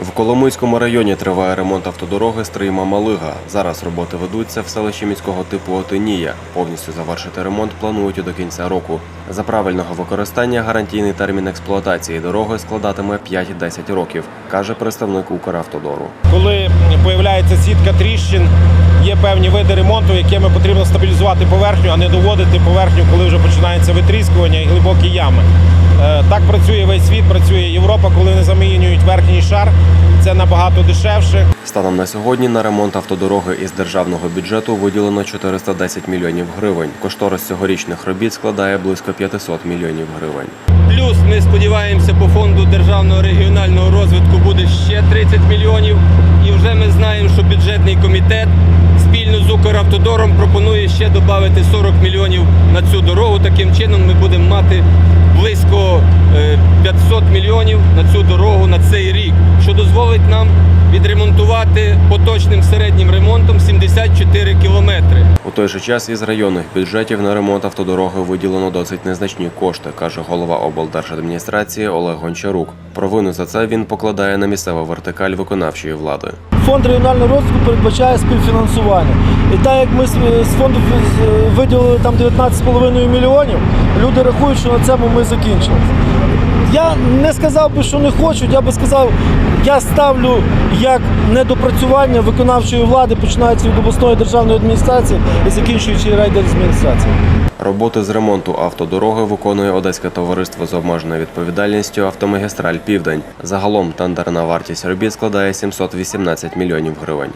В Коломийському районі триває ремонт автодороги Стрийма-Малига. Зараз роботи ведуться в селищі міського типу Отинія. Повністю завершити ремонт планують до кінця року. За правильного використання гарантійний термін експлуатації дороги складатиме 5-10 років, каже представник Укравтодору. Коли появляється сітка тріщин, є певні види ремонту, якими потрібно стабілізувати поверхню, а не доводити поверхню, коли вже починається витріскування і глибокі ями. Е, Так працює весь світ, працює Європа, коли вони замінюють верхній шар. Це набагато дешевше. Станом на сьогодні на ремонт автодороги із державного бюджету виділено 410 мільйонів гривень. Кошторис цьогорічних робіт складає близько 500 мільйонів гривень. Плюс ми сподіваємося, по фонду державного регіонального розвитку буде ще 30 мільйонів. І вже ми знаємо, що бюджетний комітет спільно з Укравтодором пропонує ще додати 40 мільйонів на цю дорогу. Таким чином ми будемо мати близько е, 500 мільйонів на цю дорогу на цей рік, що дозволить нам відремонтувати поточним середнім ремонтом 74 кілометри. У той же час із районних бюджетів на ремонт автодороги виділено досить незначні кошти, каже голова облдержадміністрації Олег Гончарук. Провину за це він покладає на місцеву вертикаль виконавчої влади. Фонд регіонального розвитку передбачає співфінансування. І так як ми з фонду виділили там 19,5 мільйонів, люди рахують, що на цьому ми закінчили. Я не сказав би, що не хочуть, я би сказав, я ставлю як недопрацювання виконавчої влади, починається від обласної державної адміністрації і закінчуючи райдержадміністрацією. Роботи з ремонту автодороги виконує Одеське товариство з обмеженою відповідальністю Автомагістраль Південь. Загалом тендерна вартість робіт складає 718 мільйонів гривень.